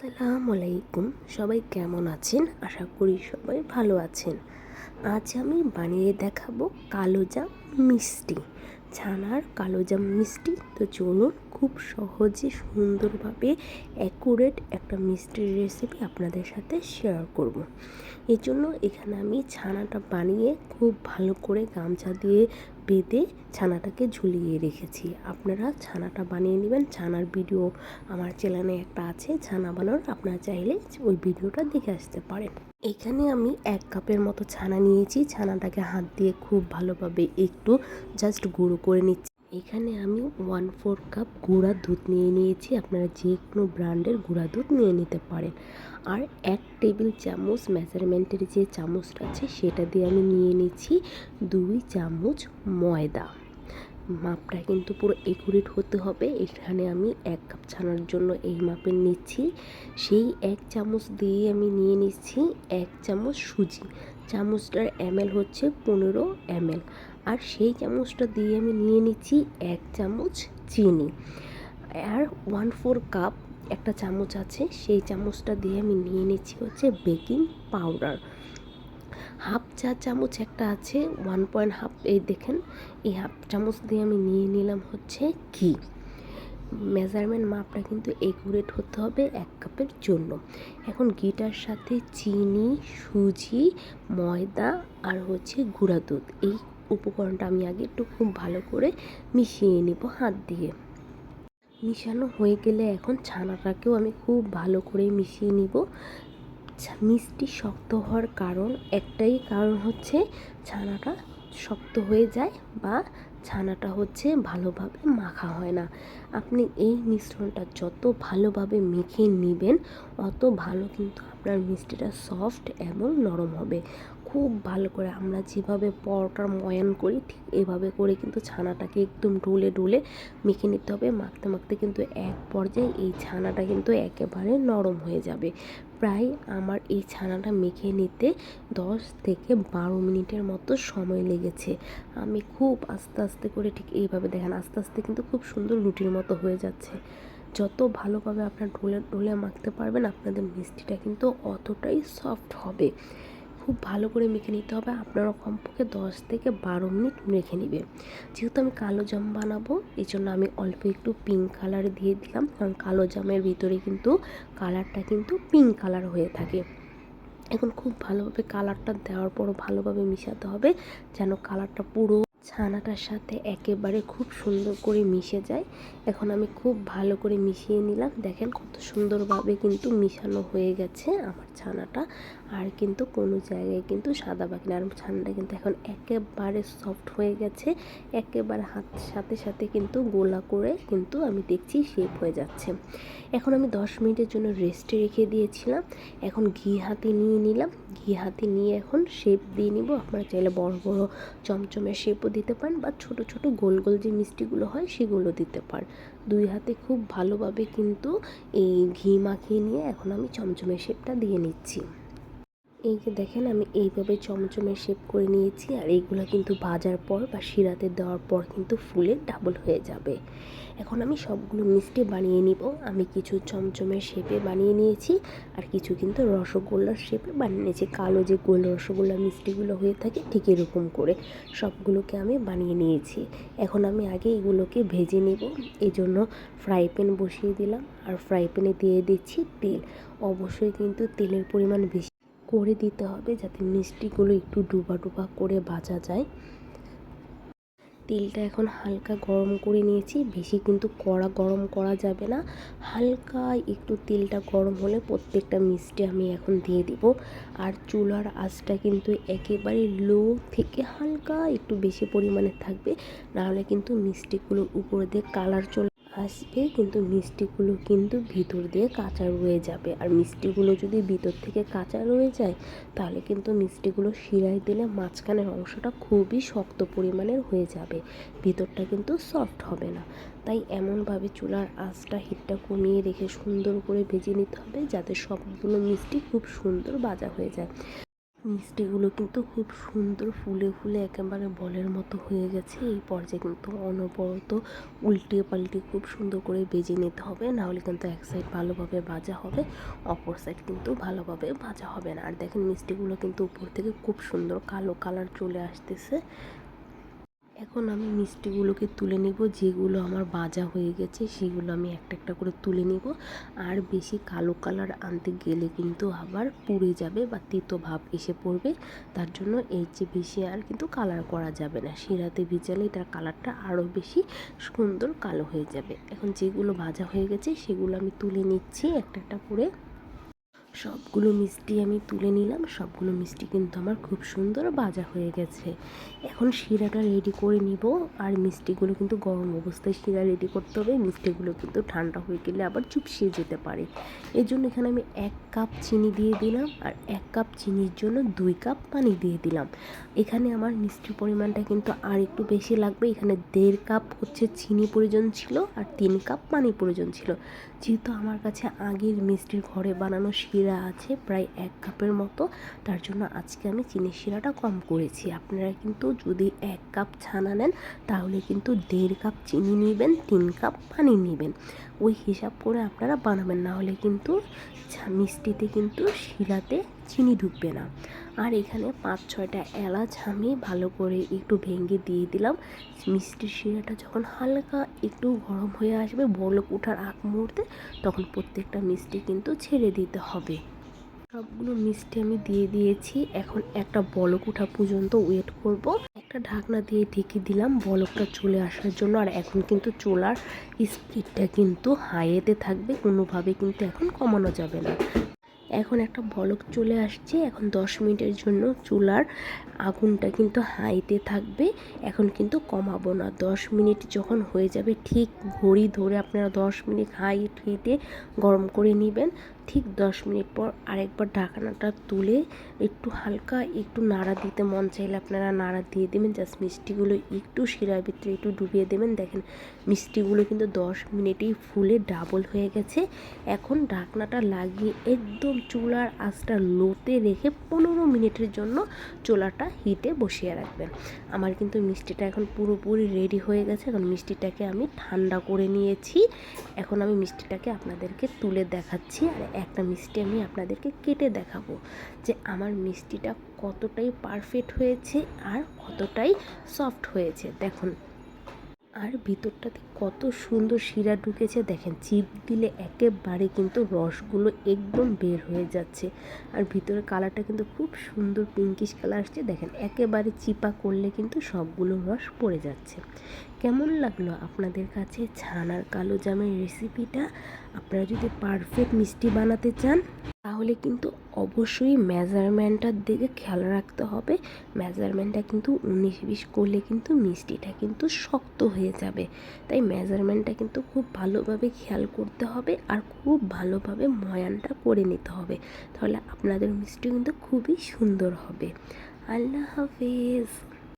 আসসালামু আলাইকুম সবাই কেমন আছেন? আশা করি সবাই ভালো আছেন। আজ আমি বানিয়ে দেখাবো কালোজাম মিষ্টি। ছানার কালোজাম মিষ্টি। তো চলুন খুব সহজে, সুন্দরভাবে অ্যাকুরেট একটা মিষ্টির রেসিপি আপনাদের সাথে শেয়ার করব। এই জন্য এখানে আমি ছানাটা বানিয়ে খুব ভালো করে গামছা দিয়ে বেঁধে ছানাটাকে ঝুলিয়ে রেখেছি। আপনারা ছানাটা বানিয়ে নেবেন। ছানার ভিডিও আমার চ্যানেলে একটা আছে, ছানা বানানোর। আপনারা চাইলে ওই ভিডিওটা দেখে আসতে পারেন। এখানে আমি এক কাপের মতো ছানা নিয়েছি। ছানাটাকে হাত দিয়ে খুব ভালোভাবে একটু জাস্ট গুঁড়ো করে নিচ্ছি। এখানে আমি ওয়ান ফোর কাপ গুঁড়া দুধ নিয়ে নিয়েছি। আপনারা যে কোনো ব্র্যান্ডের গুঁড়া দুধ নিয়ে নিতে পারেন। আর এক টেবিল চামচ মেজারমেন্টের যে চামচটা আছে, সেটা দিয়ে আমি নিয়ে নিচ্ছি দুই চামচ ময়দা। মাপটা কিন্তু পুরো একুরেট হতে হবে। এখানে আমি এক কাপ ছানার জন্য এই মাপের নিচ্ছি। সেই এক চামচ দিয়ে আমি নিয়ে নিচ্ছি এক চামচ সুজি। চামচটার এমএল হচ্ছে পনেরো এমএল আর সেই চামচটা দিয়ে আমি নিয়ে নিচ্ছি এক চামচ চিনি। আর ওয়ান ফোর কাপ একটা চামচ আছে, সেই চামচটা দিয়ে আমি নিয়ে নিচ্ছি হচ্ছে বেকিং পাউডার হাফ চা চামচ একটা আছে ওয়ান পয়েন্ট হাফ এই দেখেন, এই হাফ চামচ দিয়ে আমি নিয়ে নিলাম হচ্ছে ঘি। মেজারমেন্ট মাপটা কিন্তু একুরেট হতে হবে এক কাপের জন্য। এখন ঘিটার সাথে চিনি, সুজি, ময়দা আর হচ্ছে গুঁড়া দুধ, এই উপকরণটা আমি আগে একটু খুব ভালো করে মিশিয়ে নিব হাত দিয়ে। মিশানো হয়ে গেলে এখন ছানাটাকেও আমি খুব ভালো করে মিশিয়ে নিব। মিষ্টি শক্ত হওয়ার কারণ একটাই কারণ হচ্ছে ছানাটা শক্ত হয়ে যায় বা ছানাটা হচ্ছে ভালোভাবে মাখা হয় না। আপনি এই মিশ্রণটা যত ভালোভাবে মেখে নেবেন, অত ভালো কিন্তু আপনার মিষ্টিটা সফট এবং নরম হবে। খুব ভালো করে আমরা যেভাবে পরোটার ময়ান করি, ঠিক এভাবে করে কিন্তু ছানাটাকে একদম ডুলে ডুলে মেখে নিতে হবে। মাখতে মাখতে কিন্তু এক পর্যায়ে এই ছানাটা কিন্তু একেবারে নরম হয়ে যাবে। প্রায় আমার এই ছানাটা মেখে নিতে দশ থেকে বারো মিনিটের মতো সময় লেগেছে। আমি খুব আস্তে আস্তে করে ঠিক এইভাবে দেখেন, আস্তে আস্তে কিন্তু খুব সুন্দর রুটির মতো হয়ে যাচ্ছে। যত ভালোভাবে আপনার ঢোলে ঢোলে মাখতে পারবেন, আপনাদের মিষ্টিটা কিন্তু অতটাই সফট হবে। খুব ভালো করে মেখে নিতে হবে। আপনারা কমপক্ষে দশ থেকে বারো মিনিট মেখে নেবে যেহেতু আমি কালো জাম বানাবো এই জন্য আমি অল্প একটু পিঙ্ক কালার দিয়ে দিলাম। কারণ কালো জামের ভিতরে কিন্তু কালারটা কিন্তু পিঙ্ক কালার হয়ে থাকে। এখন খুব ভালোভাবে কালারটা দেওয়ার পরও ভালোভাবে মিশাতে হবে, যেন কালারটা পুরো ছানাটার সাথে একেবারে খুব সুন্দর করে মিশে যায়। এখন আমি খুব ভালো করে মিশিয়ে নিলাম। দেখেন কত সুন্দরভাবে কিন্তু মিশানো হয়ে গেছে আমার ছানাটা। আর কিন্তু কোনো জায়গায় কিন্তু সাদা বাকি না। আর ছানাটা কিন্তু এখন একেবারে সফট হয়ে গেছে। একেবারে হাত, সাথে সাথে কিন্তু গোলা করে কিন্তু আমি দেখছি শেপ হয়ে যাচ্ছে। এখন আমি দশ মিনিটের জন্য রেস্টে রেখে দিয়েছিলাম। এখন ঘি হাতে নিয়ে নিলাম। ঘি হাতে নিয়ে এখন শেপ দিয়ে নিব। আপনারা চাইলে বড় বড় চমচমের শেপও দিতে পারেন বা ছোট ছোট গোল গোল যে মিষ্টিগুলো হয় সেগুলো দিতে পারেন দুই হাতে খুব ভালোভাবে কিন্তু এই ঘি মাখিয়ে নিয়ে এখন আমি চমচমের শেপটা দিয়ে নিচ্ছি। এই যে দেখেন, আমি এইভাবে চমচমের শেপ করে নিয়েছি আর এইগুলো কিন্তু ভাজার পর বা শিরাতে দেওয়ার পর কিন্তু ফুলে ডাবল হয়ে যাবে। এখন আমি সবগুলো মিষ্টি বানিয়ে নিব। আমি কিছু চমচমের শেপে বানিয়ে নিয়েছি আর কিছু কিন্তু রসগোল্লার শেপে বানিয়ে নিয়েছি। কালো যে গোল রসগোল্লা মিষ্টিগুলো হয়ে থাকে, ঠিক এরকম করে সবগুলোকে আমি বানিয়ে নিয়েছি। এখন আমি আগে এগুলোকে ভেজে নিব। এই জন্য ফ্রাই প্যান বসিয়ে দিলাম। আর ফ্রাই প্যানে দিয়ে দিচ্ছি তেল। অবশ্যই কিন্তু তেলের পরিমাণ বেশি করে দিতে হবে যাতে মিষ্টিগুলো একটু ডুবা ডুবা করে ভাজা যায়। তেলটা এখন হালকা গরম করে নিয়েছি, বেশি কিন্তু কড়া গরম করা যাবে না। হালকা একটু তেলটা গরম হলে প্রত্যেকটা মিষ্টি আমি এখন দিয়ে দিব। আর চুলার আঁচটা কিন্তু একেবারে লো থেকে হালকা একটু বেশি পরিমাণে থাকবে, নাহলে কিন্তু মিষ্টিগুলোর উপরে দিয়ে কালার চলে আসবে, কিন্তু মিষ্টিগুলো কিন্তু ভিতর দিয়ে কাঁচা রয়ে যাবে। আর মিষ্টিগুলো যদি ভিতর থেকে কাঁচা রয়ে যায়, তাহলে কিন্তু মিষ্টিগুলো শিরায় দিলে মাঝখানের অংশটা খুবই শক্ত পরিমাণের হয়ে যাবে। ভিতরটা কিন্তু সফট হবে না। তাই এমনভাবে চুলার আঁচটা হিটটা কমিয়ে রেখে সুন্দর করে ভেজে নিতে হবে, যাতে সবগুলো মিষ্টি খুব সুন্দর ভাজা হয়ে যায়। মিষ্টিগুলো কিন্তু খুব সুন্দর ফুলে ফুলে একেবারে বলের মতো হয়ে গেছে। এই পর্যায়ে কিন্তু অনবরত উল্টে পাল্টে খুব সুন্দর করে বেজে নিতে হবে। নাহলে কিন্তু এক সাইড ভালোভাবে ভাজা হবে, অপর সাইড কিন্তু ভালোভাবে ভাজা হবে না। আর দেখেন মিষ্টিগুলো কিন্তু উপর থেকে খুব সুন্দর কালো কালার চলে আসতেছে। এখন আমি মিষ্টিগুলোকে তুলে নিব, যেগুলো আমার ভাজা হয়ে গেছে সেগুলো আমি একটা একটা করে তুলে নিব। আর বেশি কালো কালার আনতে গেলে কিন্তু আবার পুড়ে যাবে বা তিতো ভাব এসে পড়বে। তার জন্য এর চেয়ে বেশি আর কিন্তু কালার করা যাবে না। শিরাতে ভিজালে তার কালারটা আরও বেশি সুন্দর কালো হয়ে যাবে। এখন যেগুলো ভাজা হয়ে গেছে সেগুলো আমি তুলে নিচ্ছি একটা একটা করে। সবগুলো মিষ্টি আমি তুলে নিলাম। সবগুলো মিষ্টি কিন্তু আমার খুব সুন্দর ভাজা হয়ে গেছে। এখন শিরাটা রেডি করে নিব। আর মিষ্টিগুলো কিন্তু গরম অবস্থায় শিরা রেডি করতে হবে। মিষ্টিগুলো কিন্তু ঠান্ডা হয়ে গেলে আবার চুপসিয়ে যেতে পারে। এর জন্য এখানে আমি এক কাপ চিনি দিয়ে দিলাম। আর এক কাপ চিনির জন্য দুই কাপ পানি দিয়ে দিলাম। এখানে আমার মিষ্টির পরিমাণটা কিন্তু আর একটু বেশি লাগবে। এখানে দেড় কাপ হচ্ছে চিনি প্রয়োজন ছিল আর তিন কাপ পানি প্রয়োজন ছিল। যেহেতু আমার কাছে আগের মিষ্টির ঘরে বানানো শিরা আছে প্রায় এক কাপের মতো। তার জন্য আজকে আমি চিনির শিরাটা কম করেছি। আপনারা কিন্তু যদি এক কাপ ছানা নেন, তাহলে কিন্তু দেড় কাপ চিনি নেবেন, তিন কাপ পানি নেবেন। ওই হিসাব করে আপনারা বানাবেন। না হলে কিন্তু মিষ্টিতে কিন্তু শিরাতে চিনি ঢুকবে না। আর এখানে পাঁচ, ছয়টা এলাচ আমি ভালো করে একটু ভেঙে দিয়ে দিলাম। মিষ্টির শিরাটা যখন হালকা একটু গরম হয়ে আসবে বলক ওঠার আগ মুহূর্তে তখন প্রত্যেকটা মিষ্টি কিন্তু ছেড়ে দিতে হবে। সবগুলো মিষ্টি আমি দিয়ে দিয়েছি। এখন একটা বলক ওঠা পর্যন্ত ওয়েট করব। একটা ঢাকনা দিয়ে ঢেকে দিলাম। বলকটা চলে আসার জন্য আর এখন কিন্তু চোলার স্পিডটা কিন্তু হাইয়েতে থাকবে। কোনোভাবে কিন্তু এখন কমানো যাবে না। এখন একটা বলক চলে আসছে। এখন দশ মিনিটের জন্য চুলার আগুনটা কিন্তু হাইতে থাকবে। এখন কিন্তু কমাবো না। দশ মিনিট যখন হয়ে যাবে, ঠিক ঘড়ি ধরে আপনারা দশ মিনিট হাই হিটে গরম করে নেবেন। ঠিক দশ মিনিট পর আরেকবার ঢাকনাটা তুলে একটু হালকা একটু নাড়া দিতে মন চাইলে আপনারা নাড়া দিয়ে দেবেন। জাস্ট মিষ্টিগুলো একটু শিরার ভিতরে একটু ডুবিয়ে দেবেন। দেখেন মিষ্টিগুলো কিন্তু দশ মিনিটেই ফুলে ডাবল হয়ে গেছে। এখন ঢাকনাটা লাগিয়ে একদম চুলার আঁচটা লোতে রেখে পনেরো মিনিটের জন্য চুলাটা হিটে বসিয়ে রাখবেন। আমার কিন্তু মিষ্টিটা এখন পুরোপুরি রেডি হয়ে গেছে। এখন মিষ্টিটাকে আমি ঠান্ডা করে নিয়েছি। এখন আমি মিষ্টিটাকে আপনাদেরকে তুলে দেখাচ্ছি। আর একটা মিষ্টি আমি আপনাদেরকে কেটে দেখাবো যে আমার মিষ্টিটা কতটাই পারফেক্ট হয়েছে আর কতটাই সফট হয়েছে। দেখুন আর ভিতরটাতে কত সুন্দর শিরা ঢুকেছে দেখেন, চিপ দিলে একেবারে কিন্তু রসগুলো একদম বের হয়ে যাচ্ছে। আর ভিতরের কালারটা কিন্তু খুব সুন্দর পিঙ্কিশ কালার আসছে, দেখেন একেবারে চিপা করলে কিন্তু সবগুলো রস পড়ে যাচ্ছে। কেমন লাগল আপনাদের কাছে ছানার কালো জামের রেসিপিটা আপনারা যদি পারফেক্ট মিষ্টি বানাতে চান তাহলে কিন্তু অবশ্যই মেজারমেন্টটার দিকে খেয়াল রাখতে হবে। মেজারমেন্টটা কিন্তু উনিশ বিশ করলে কিন্তু মিষ্টিটা কিন্তু শক্ত হয়ে যাবে। তাই মেজারমেন্টটা কিন্তু খুব ভালোভাবে খেয়াল করতে হবে আর খুব ভালোভাবে ময়ানটা করে নিতে হবে। তাহলে আপনাদের মিষ্টি কিন্তু খুবই সুন্দর হবে। আল্লাহ হাফিজ।